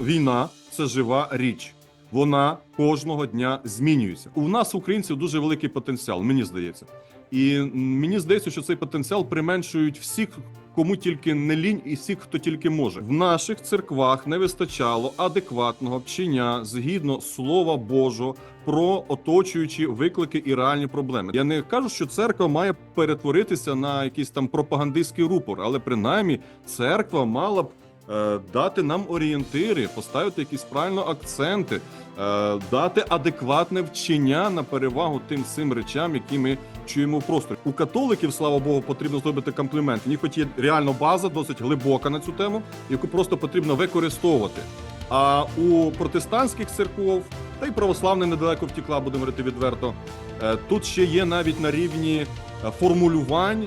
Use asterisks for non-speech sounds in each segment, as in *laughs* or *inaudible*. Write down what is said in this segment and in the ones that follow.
Війна це жива річ. Вона кожного дня змінюється. У нас, українців, дуже великий потенціал, мені здається. І мені здається, що цей потенціал применшують всіх, кому тільки не лінь, і всіх, хто тільки може. В наших церквах не вистачало адекватного вчення згідно слова Божого про оточуючі виклики і реальні проблеми. Я не кажу, що церква має перетворитися на якийсь там пропагандистський рупор, але принаймні церква мала б. Е, Дати нам орієнтири, поставити якісь правильно акценти, е, дати адекватне вчення на перевагу тим цим речам, які ми чуємо в просторі. У католиків, слава Богу, потрібно зробити комплімент. У них хоч є реально база, досить глибока на цю тему, яку просто потрібно використовувати. А у протестантських церков, та й православна недалеко втікла, будемо говорити відверто. е, Тут ще є навіть на рівні формулювань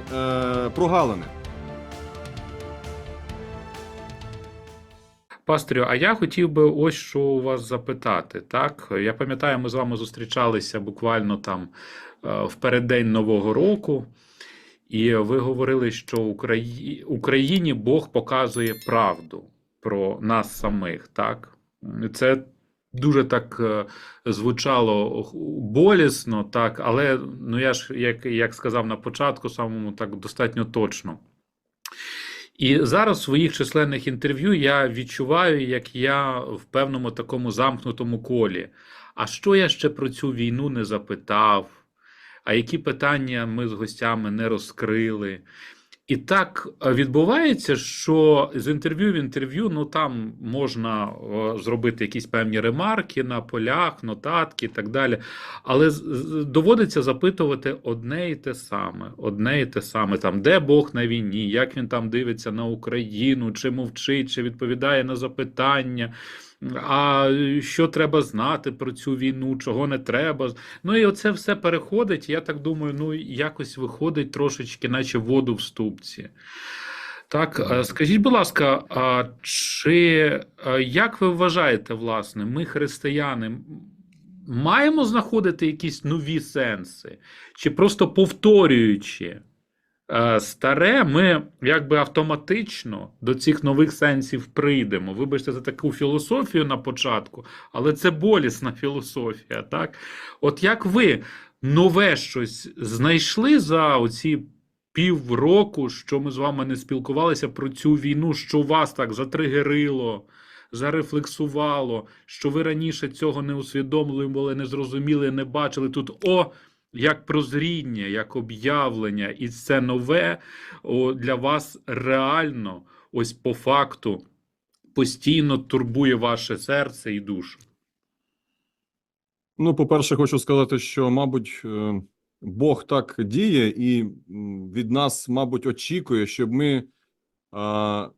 прогалини. Пастирю, а я хотів би ось що у вас запитати. Так, я пам'ятаю, ми з вами зустрічалися буквально там е, в переддень Нового року, і ви говорили, що Украї... Україні Бог показує правду про нас самих. Так, це дуже так е, звучало болісно, так, але ну я ж як, як сказав на початку, самому так достатньо точно. І зараз в своїх численних інтерв'ю я відчуваю, як я в певному такому замкнутому колі. А що я ще про цю війну не запитав? А які питання ми з гостями не розкрили? І так е, відбувається, що з інтерв'ю в інтерв'ю, ну там можна зробити якісь певні ремарки на полях, нотатки і так далі. Але доводиться запитувати одне і те саме, одне і те саме, там, де Бог на війні, як він там дивиться на Україну, чи мовчить, чи відповідає на запитання. А що треба знати про цю війну, чого не треба. Ну і оце все переходить. Я так думаю, ну якось виходить трошечки, наче воду в ступці. Так, скажіть, будь ласка, а чи як ви вважаєте, власне, ми, християни, маємо знаходити якісь нові сенси, чи просто повторюючи е, старе, ми якби автоматично до цих нових сенсів прийдемо? Вибачте за таку філософію на початку, але це болісна філософія, так? От як ви нове щось знайшли за оці півроку, що ми з вами не спілкувалися про цю війну, що вас так затригерило, зарефлексувало, що ви раніше цього не усвідомлювали, не зрозуміли, не бачили. Тут о, як прозріння, як об'явлення, і це нове для вас реально, ось по факту, постійно турбує ваше серце і душу. Ну, по-перше, хочу сказати, що, мабуть, е, Бог так діє і від нас, мабуть, очікує, щоб ми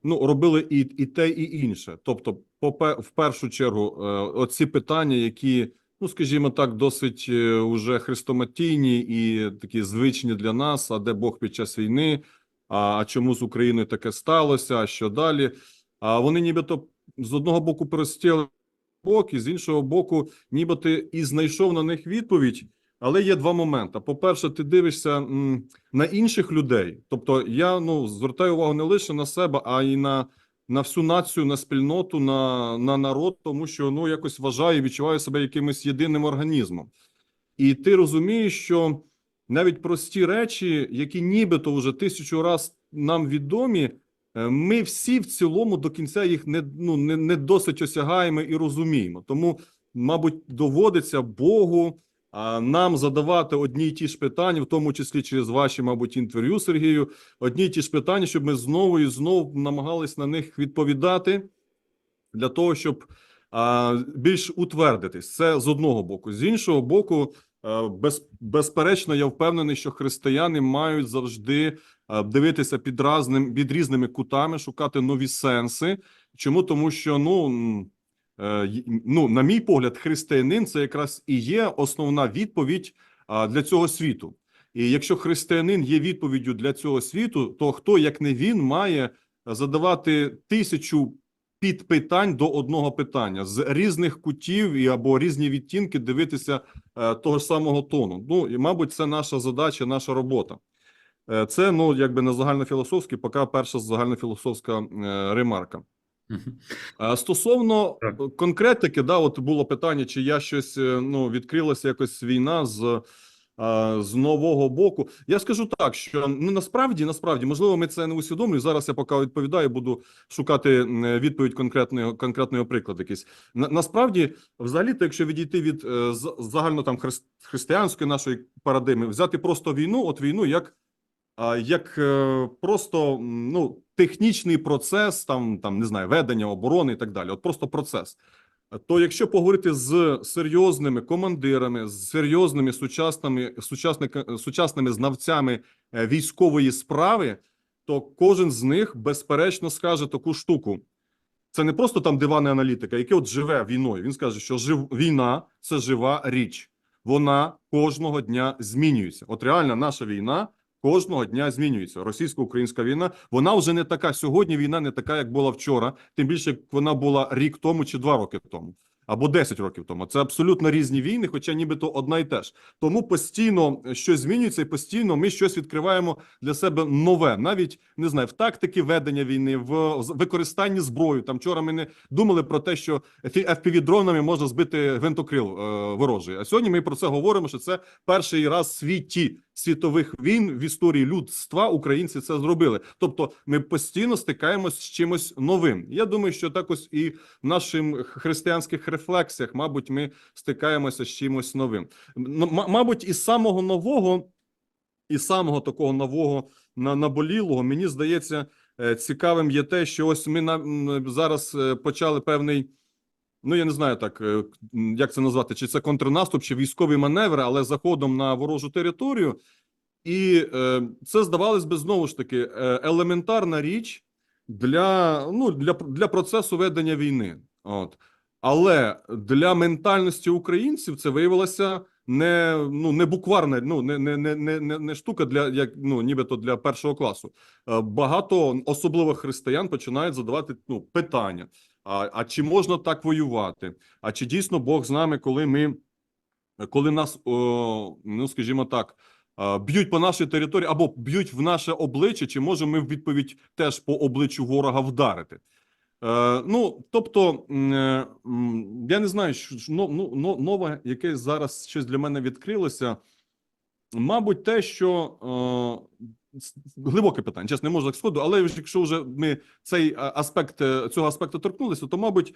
ну, робили і, і те, і інше. Тобто, в першу чергу, е, оці питання, які, ну, скажімо так, досить е, уже хрестоматійні і такі звичні для нас, а де Бог під час війни, а, чому з Україною таке сталося, а що далі? А вони нібито з одного боку прості бок, і з іншого боку, ніби ти і знайшов на них відповідь. Але є два моменти. По-перше, ти дивишся на інших людей. Тобто, я ну звертаю увагу не лише на себе, а й на, на всю націю, на спільноту, на, на народ, тому що ну якось вважаю, відчуваю себе якимось єдиним організмом. І ти розумієш, що навіть прості речі, які нібито вже тисячу раз нам відомі, е, ми всі в цілому до кінця їх не, ну, не, не досить осягаємо і розуміємо. Тому, мабуть, доводиться Богу нам задавати одні й ті ж питання, в тому числі через ваші, мабуть, інтерв'ю, Сергію, одні й ті ж питання, щоб ми знову і знову намагались на них відповідати для того, щоб більш утвердитись. Це з одного боку. З іншого боку, без, безперечно, я впевнений, що християни мають завжди дивитися під разним, під різними кутами, шукати нові сенси. Чому? Тому що, ну, ну, на мій погляд, християнин це якраз і є основна відповідь для цього світу. І якщо християнин є відповіддю для цього світу, то хто, як не він, має задавати тисячу підпитань до одного питання з різних кутів і або різні відтінки дивитися е, того ж самого тону. Ну і мабуть, це наша задача, наша робота. Е, це ну якби не загальнофілософський, поки перша загальнофілософська е, ремарка. Стосовно Так. е, конкретики, да, от було питання, чи я щось е, ну відкрилася якось війна з, з нового боку. Я скажу так, що ну насправді, насправді, можливо, ми це не усвідомлюємо. Зараз я поки відповідаю, буду шукати відповідь конкретного конкретного прикладу. Якийсь на, насправді, взагалі, то якщо відійти від е, загально там хрис- християнської нашої парадигми, взяти просто війну, от війну як як е, просто ну, технічний процес, там, там не знаю, ведення оборони і так далі. От просто процес. То якщо поговорити з серйозними командирами, з серйозними сучасними сучасника- сучасними знавцями е, військової справи, то кожен з них безперечно скаже таку штуку. Це не просто там диванна аналітика, який от живе війною. Він скаже, що жив війна це жива річ. Вона кожного дня змінюється. От реально наша війна кожного дня змінюється. Російсько-українська війна вона вже не така. Сьогодні війна не така, як була вчора. Тим більше як вона була рік тому чи два роки тому, або 10 років тому. Це абсолютно різні війни, хоча нібито одна і те ж. Тому постійно щось змінюється, і постійно ми щось відкриваємо для себе нове, навіть не знаю, в тактики ведення війни, в використанні зброї. Там вчора ми не думали про те, що fpv дронами можна збити гвинтокрил е, ворожий. А сьогодні ми про це говоримо. Що це перший раз в світі світових війн в історії людства українці це зробили. Тобто, ми постійно стикаємось з чимось новим. Я думаю, що так ось і в наших християнських рефлексіях, мабуть, ми стикаємося з чимось новим. Мабуть, із самого нового, і самого такого нового на наболілого, мені здається, е, цікавим є те, що ось ми на зараз е, почали певний. Ну, я не знаю так, е, як це назвати, чи це контрнаступ, чи військовий маневр, але заходом на ворожу територію. І е, це здавалось би знову ж таки е, елементарна річ для, ну, для, для процесу ведення війни. От. Але для ментальності українців це виявилося не, ну, не букварна, ну, не, не, не, не, не, не штука для, як, ну, нібито для першого класу. Е, Багато, особливо християн, починають задавати ну, питання. А, а чи можна так воювати? А чи дійсно Бог з нами, коли ми, коли нас, о, ну скажімо так, б'ють по нашій території або б'ють в наше обличчя, чи можемо ми в відповідь теж по обличчю ворога вдарити? Е, ну, тобто, е, я не знаю, що ну, ну, нове, яке зараз щось для мене відкрилося. Мабуть, те, що е, глибоке питання, чесно, не можу так сходу, але якщо вже ми цей аспект е, цього аспекту торкнулися, то мабуть, е,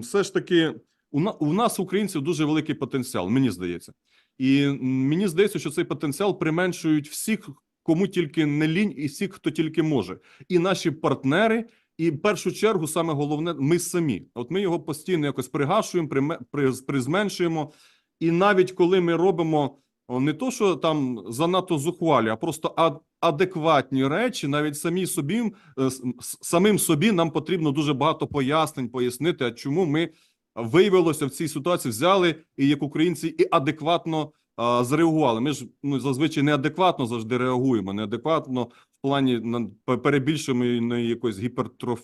все ж таки у, на, у нас, українців, дуже великий потенціал, мені здається. І мені здається, що цей потенціал применшують всіх, кому тільки не лінь, і всіх, хто тільки може, і наші партнери. І в першу чергу, саме головне, ми самі. От ми його постійно якось пригашуємо, призменшуємо. І навіть коли ми робимо не то, що там занадто зухвалі, а просто ад- адекватні речі, навіть самі собі, е, самим собі нам потрібно дуже багато пояснень, пояснити, а чому ми виявилося в цій ситуації, взяли і як українці і адекватно а, зреагували. Ми ж ну зазвичай неадекватно завжди реагуємо, неадекватно в плані на пе- перебільшеної якоїсь гіпертроф.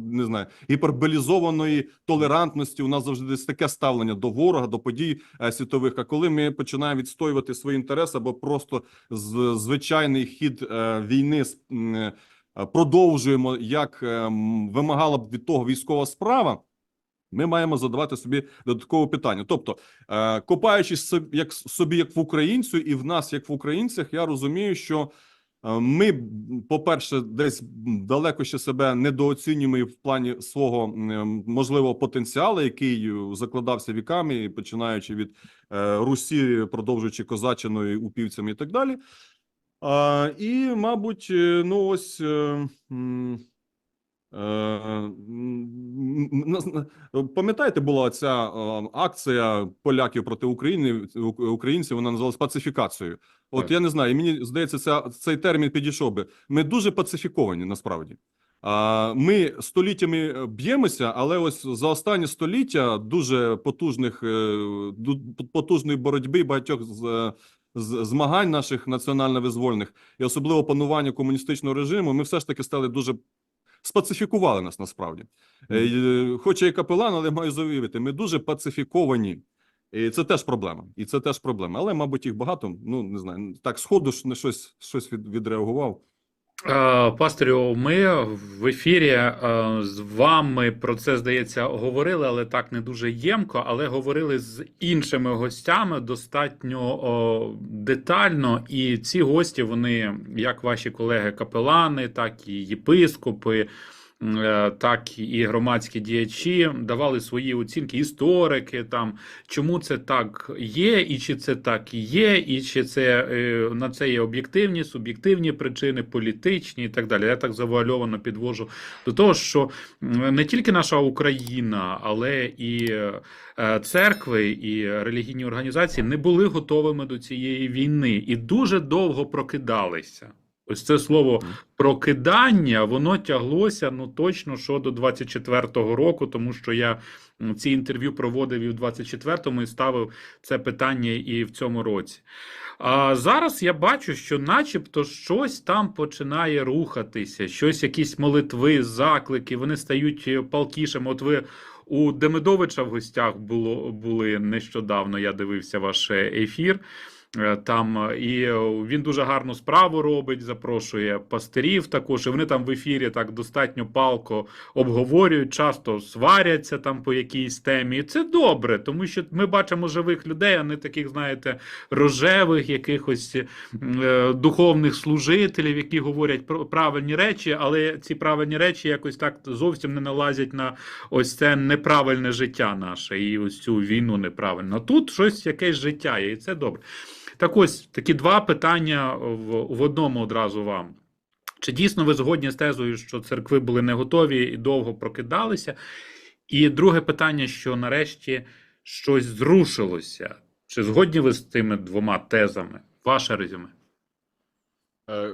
Не знаю, гіперболізованої толерантності. У нас завжди десь таке ставлення до ворога, до подій е, світових. А коли ми починаємо відстоювати свої інтереси або просто звичайний хід е, війни е, продовжуємо, як вимагала б від того військова справа. Ми маємо задавати собі додаткове питання. Тобто, копаючись собі як собі, як в українцю, і в нас, як в українцях, я розумію, що ми, по-перше, десь далеко ще себе недооцінюємо в плані свого можливого потенціалу, який е, закладався віками, починаючи від е, Русі, продовжуючи козачиною, упівцями і так далі. І, мабуть, е, ну ось. Е, Е, Пам'ятаєте, була ця е, акція поляків проти України українців? Вона називалась пацифікацією. От Так. я не знаю, і мені здається, ця, цей термін підійшов би. Ми дуже пацифіковані насправді. Ми століттями б'ємося, але ось за останні століття дуже потужних потужної боротьби багатьох з. з- Змагань наших національно-визвольних і особливо панування комуністичного режиму, ми все ж таки стали дуже спацифікували нас насправді. Хоча е, і капелан, але маю заявити, ми дуже пацифіковані. І це теж проблема. І це теж проблема. Але, мабуть, їх багато. Ну не знаю. Так, сходу ж не щось, щось від, відреагував. Е, Пастирю, ми в ефірі е, з вами про це, здається, говорили, але так не дуже ємко, але говорили з іншими гостями достатньо детально. І ці гості, вони, як ваші колеги капелани, так і єпископи, так і громадські діячі, давали свої оцінки, історики, там, чому це так є, і чи це так є, і чи це е, на це є об'єктивні, суб'єктивні причини, політичні і так далі. Я так завуальовано підвожу до того, що не тільки наша Україна, але і е, церкви і релігійні організації не були готовими до цієї війни і дуже довго прокидалися. Ось це слово прокидання, воно тяглося ну точно що до 24-го року, тому що я ці інтерв'ю проводив і в 24-му і ставив це питання і в цьому році. А зараз я бачу, що начебто щось там починає рухатися, щось, якісь молитви, заклики, вони стають е, палкішими. От ви у Демидовича в гостях було, були нещодавно, я дивився ваш е, ефір. Е, Там е, і е, він дуже гарну справу робить, запрошує пастирів також. І вони там в ефірі так достатньо палко обговорюють, часто сваряться там по якійсь темі. І це добре, тому що ми бачимо живих людей, а не таких, знаєте, рожевих, якихось духовних служителів, які говорять про правильні речі, але ці правильні речі якось так зовсім не налазять на ось це неправильне життя наше і ось цю війну неправильно. Тут щось якесь життя є, і це добре. Так ось такі два питання в, в одному одразу вам. Чи дійсно ви згодні з тезою, що церкви були не готові і довго прокидалися? І друге питання, що нарешті щось зрушилося. Чи згодні ви з цими двома тезами? Ваше резюме? Е,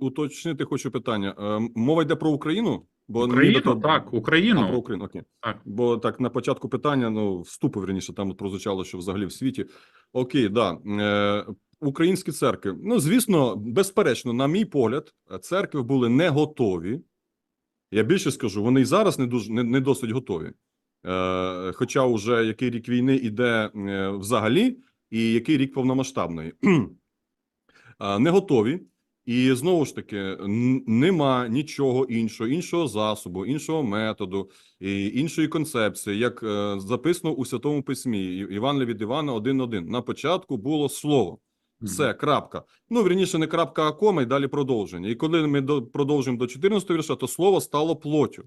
уточнити хочу питання. Е, Мова йде про Україну? Бо Україну, нібито- так, А, про Україну. Україну, окей. Так. Бо так на початку питання, ну, вступу, верніше, там прозвучало, що взагалі в світі. Окей, да. Е, українські церкви. Ну, звісно, безперечно, на мій погляд, церкви були не готові. Я більше скажу, вони і зараз не дуже не, не досить готові. Е, хоча вже який рік війни іде е, взагалі, і який рік повномасштабної. *clears throat* Е, не готові. І знову ж таки, нема нічого іншого, іншого засобу, іншого методу і іншої концепції, як е, записано у Святому Письмі Іван від Івана 1.1. На початку було слово. Все, крапка. Ну, вірніше, не крапка, а кома, і далі продовження. І коли ми до, продовжуємо до 14 вірша, то слово стало плоттю.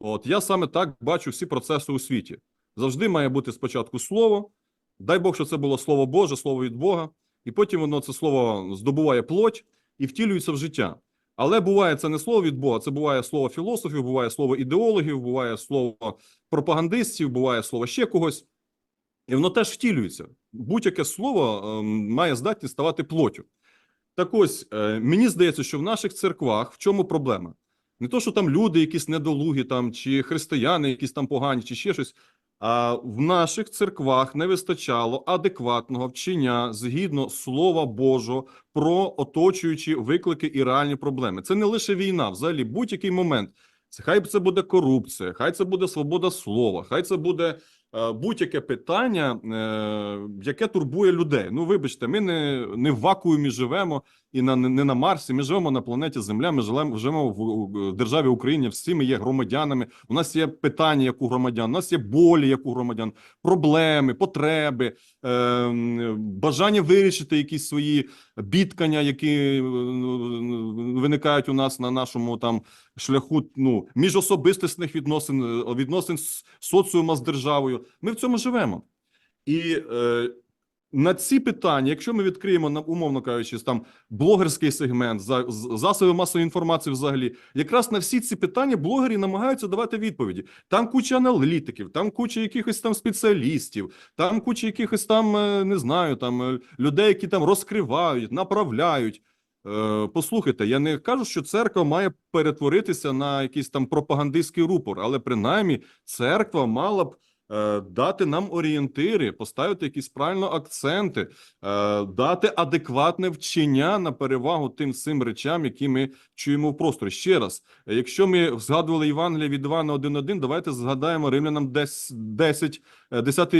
От я саме так бачу всі процеси у світі. Завжди має бути спочатку слово. Дай Бог, що це було слово Боже, слово від Бога, і потім воно це слово здобуває плоть і втілюється в життя. Але буває це не слово від Бога, це буває слово філософів, буває слово ідеологів, буває слово пропагандистів, буває слово ще когось. І воно теж втілюється. Будь-яке слово ем, має здатність ставати плоттю. Так ось, е, мені здається, що в наших церквах в чому проблема? Не то, що там люди якісь недолугі, там, чи християни якісь там погані, чи ще щось. А в наших церквах не вистачало адекватного вчення згідно Слова Божого про оточуючі виклики і реальні проблеми. Це не лише війна, взагалі будь-який момент. Це хай це буде корупція, хай це буде свобода слова, хай це буде е, будь-яке питання, е, яке турбує людей. Ну, вибачте, ми не, не в вакуумі живемо і на не на Марсі. Ми живемо на планеті Земля. Ми живемо, в, в державі Україні. Всі ми є громадянами. У нас є питання, як у громадян, у нас є болі, як у громадян, проблеми, потреби, е, бажання вирішити якісь свої бідкання, які е, виникають у нас на нашому там шляху ну міжособистісних відносин, е, відносин з соціума з державою. Ми в цьому живемо. І е, на ці питання, якщо ми відкриємо на умовно кажучи, там блогерський сегмент, за, засоби масової інформації, взагалі, якраз на всі ці питання блогери намагаються давати відповіді. Там куча аналітиків, там куча якихось там спеціалістів, там куча якихось там е, не знаю, там е, людей, які там розкривають, направляють. Е, Послухайте, я не кажу, що церква має перетворитися на якийсь там пропагандистський рупор, але принаймні церква мала б дати нам орієнтири, поставити якісь правильно акценти, е, дати адекватне вчення на перевагу тим цим речам, які ми чуємо в просторі. Ще раз, е, якщо ми згадували Євангелія від Івана 1.1, давайте згадаємо римлянам 10, 10, е, 10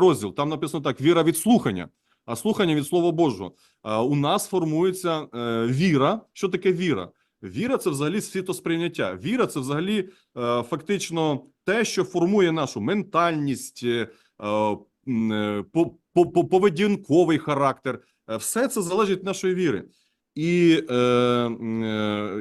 розділ. Там написано так: віра від слухання. а слухання від Слова Божого. У нас формується е, віра. Що таке віра? Віра це взагалі світосприйняття. Віра це взагалі е, фактично те, що формує нашу ментальність, е, е, по- по- по- поведінковий характер. Все це залежить від нашої віри. І, е,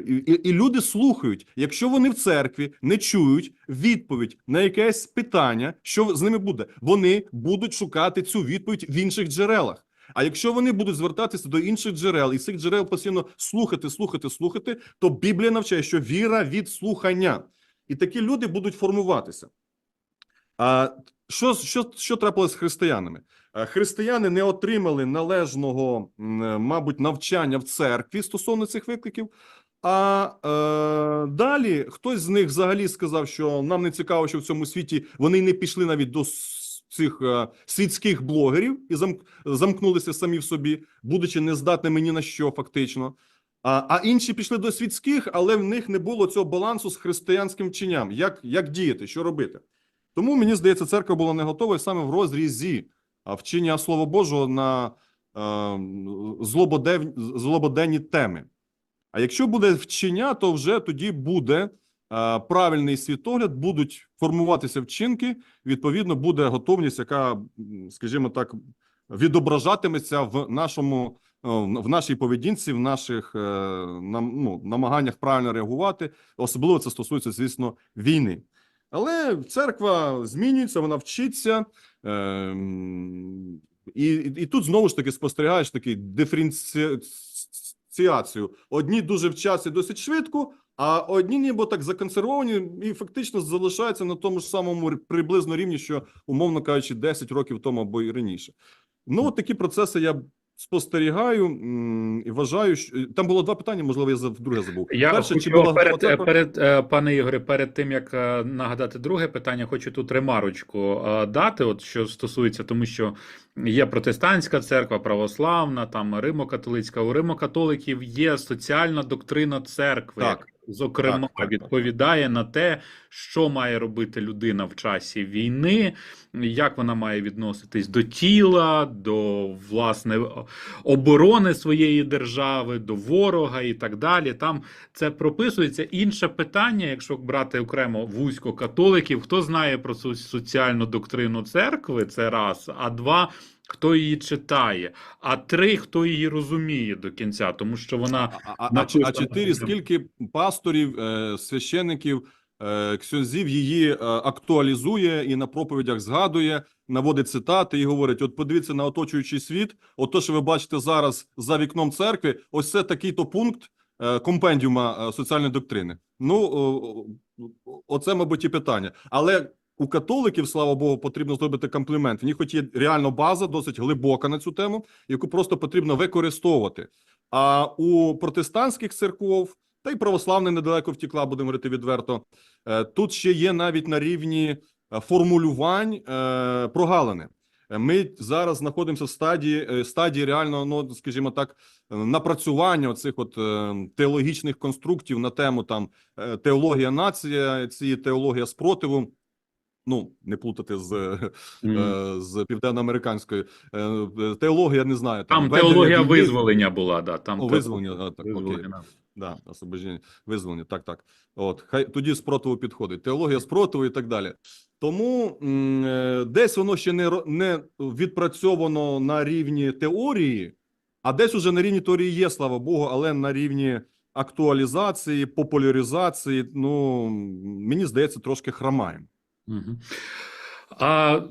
і- і люди слухають, якщо вони в церкві не чують відповідь на якесь питання, що з ними буде, вони будуть шукати цю відповідь в інших джерелах. А якщо вони будуть звертатися до інших джерел і цих джерел постійно слухати, слухати, слухати, то Біблія навчає, що віра від слухання, і такі люди будуть формуватися. А що, що, що трапилось з християнами? Християни не отримали належного, мабуть, навчання в церкві стосовно цих викликів. А е, далі хтось з них взагалі сказав, що нам не цікаво, що в цьому світі вони не пішли навіть до цих е, світських блогерів і замк, замкнулися самі в собі, будучи нездатними ні на що, фактично. А, а інші пішли до світських, але в них не було цього балансу з християнським вченням. Як, як діяти, що робити? Тому мені здається, церква була не готова саме в розрізі вчення Слова Божого на е, злободенні теми. А якщо буде вчення, то вже тоді буде правильний світогляд, будуть формуватися вчинки. Відповідно, буде готовність, яка, скажімо так, відображатиметься в нашому е, в нашій поведінці, в наших е, ну, намаганнях правильно реагувати. Особливо це стосується, звісно, війни. Але церква змінюється, вона вчиться. Ем, і, і, і тут знову ж таки спостерігаєш такий диференціацію. Одні дуже вчаться досить швидко, а одні ніби так законсервовані і фактично залишаються на тому ж самому приблизно рівні, що, умовно кажучи, 10 років тому або і раніше. Ну, от такі процеси я спостерігаю і вважаю, що там було два питання, можливо, я вдруге забув. Я Перше, хочу чи була перед, перед е, пане Ігоре, перед тим як е, нагадати друге питання, хочу тут ремарочку е, дати, от що стосується, тому що є протестантська церква, православна, там Римо-католицька. У Римо-католиків є соціальна доктрина церкви, Так. Зокрема, так, так. відповідає на те, що має робити людина в часі війни, як вона має відноситись до тіла, до власне оборони своєї держави, до ворога і так далі. Там це прописується. Інше питання, якщо брати окремо вузько католиків, хто знає про соціальну доктрину церкви, це раз, а два. Хто її читає, а три, хто її розуміє до кінця, тому що вона А, а, а, чотири, скільки пасторів, е, священиків, ксьонзів її е, актуалізує і на проповідях згадує, наводить цитати і говорить: от подивіться на оточуючий світ, от то, що ви бачите зараз за вікном церкви, ось це такий-то пункт е, компендіума е, соціальної доктрини. Ну, оце, мабуть, і питання. Але у католиків, слава Богу, потрібно зробити комплімент. В них хоч є реально база, досить глибока на цю тему, яку просто потрібно використовувати. А у протестантських церков, та й православна недалеко втікла, будемо говорити відверто. е, Тут ще є навіть на рівні е, формулювань е, прогалини. Ми зараз знаходимося в стадії стадії реально, ну скажімо так, напрацювання оцих от теологічних конструктів на тему там теологія нація, ці теологія спротиву. Ну, не плутати з, е, з південноамериканською е, теологія, не знаю. там ведення теологія війни. визволення була. Да, там О, визволення, так, окей. Да, освобождення, визволення, так, так. От, хай тоді спротиву підходить. Теологія спротиву і так далі. Тому е, десь воно ще не, не відпрацьовано на рівні теорії, а десь уже на рівні теорії є, слава Богу, але на рівні актуалізації, популяризації, ну, мені здається, трошки хромаємо. Мгм. А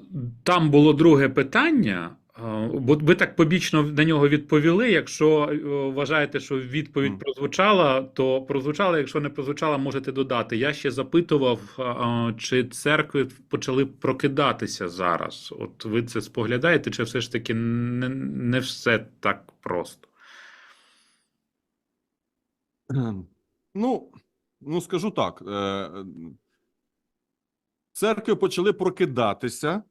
там було друге питання. А, Бо ви так побічно на нього відповіли. Якщо е, вважаєте, що відповідь прозвучала, то прозвучала. Якщо не прозвучала, можете додати. Я ще запитував, чи церкви почали прокидатися зараз. От ви це споглядаєте, чи все ж таки не, не все так просто? Ну, ну скажу так. е, Церкви почали прокидатися,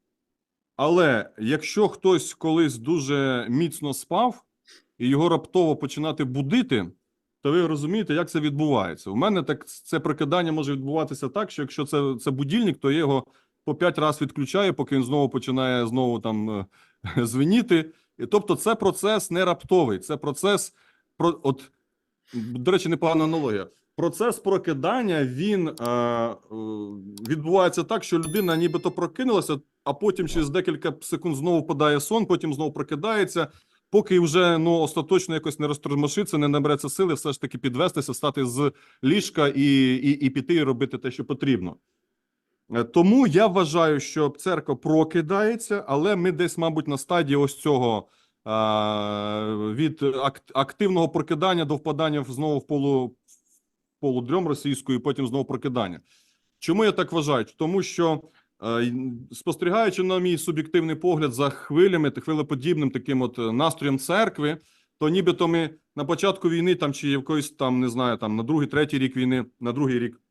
але якщо хтось колись дуже міцно спав і його раптово починати будити, то ви розумієте, як це відбувається. У мене так це прокидання може відбуватися так, що якщо це, це будильник, то я його по п'ять разів відключаю, поки він знову починає знову там е, *laughs* звеніти. І тобто, це процес не раптовий, це процес про от до речі, непогана аналогія. Процес прокидання він е, е, відбувається так, що людина нібито прокинулася, а потім через декілька секунд знову падає сон, потім знову прокидається, поки вже ну остаточно якось не розтормошиться, не набереться сили, все ж таки підвестися, встати з ліжка і, і, і піти і робити те, що потрібно. Е, Тому я вважаю, що церква прокидається, але ми десь, мабуть, на стадії ось цього від активного прокидання до впадання знову в полу, полудрьом російською, і потім знову прокидання. Чому я так вважаю? Тому що спостерігаючи на мій суб'єктивний погляд за хвилями та хвилеподібним таким от е, настроєм церкви, то нібито ми на початку війни, там чи якоїсь там не знаю, там на другий, третій рік війни, на другий рік,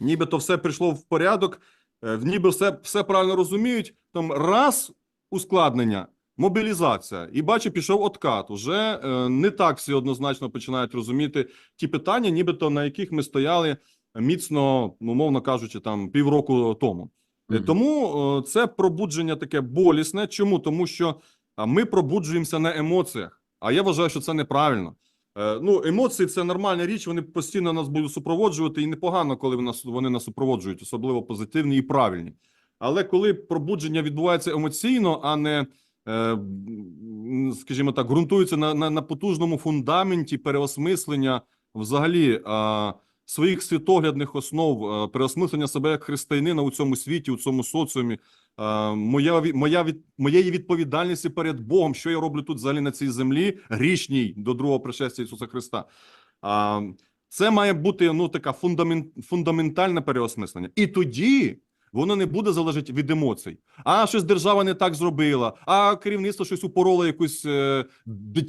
нібито все прийшло в порядок, е, ніби все, все правильно розуміють. Там раз ускладнення, мобілізація, і бачу, пішов откат. Уже е, не так всі однозначно починають розуміти ті питання, нібито на яких ми стояли міцно, ну, умовно кажучи, там півроку тому. Мгм. Тому е, це пробудження таке болісне. Чому? Тому що ми пробуджуємося на емоціях. А я вважаю, що це неправильно. Е, Ну, емоції це нормальна річ. Вони постійно нас будуть супроводжувати, і непогано, коли вони нас супроводжують, особливо позитивні і правильні. Але коли пробудження відбувається емоційно, а не, скажімо так, ґрунтується на, на, на потужному фундаменті переосмислення взагалі своїх світоглядних основ, е, переосмислення себе як християнина у цьому світі, у цьому соціумі, е, моя, моя від, моєї відповідальності перед Богом, що я роблю тут взагалі на цій землі, грішній до другого пришестя Ісуса Христа. А, це має бути ну така фундамент, фундаментальне переосмислення. І тоді воно не буде залежати від емоцій. А щось держава не так зробила, а керівництво щось упороло якусь е,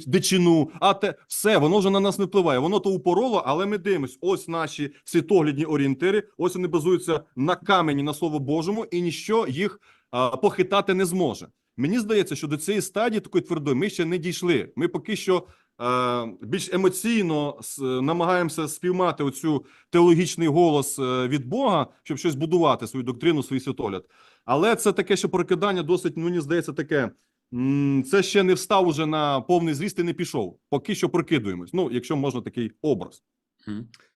дичину. А те все воно вже на нас не впливає. Воно то упороло, але ми дивимось. Ось наші світоглядні орієнтири. Ось вони базуються на камені, на слово Божому, і ніщо їх а, похитати не зможе. Мені здається, що до цієї стадії такої твердої ми ще не дійшли. Ми поки що е, більш емоційно намагаємося спіймати оцю теологічний голос е, від Бога, щоб щось будувати, свою доктрину, свій світогляд. Але це таке, що прокидання досить, мені здається, таке. Це ще не встав уже на повний зріст і не пішов. Поки що прокидуємось. Ну, якщо можна такий образ.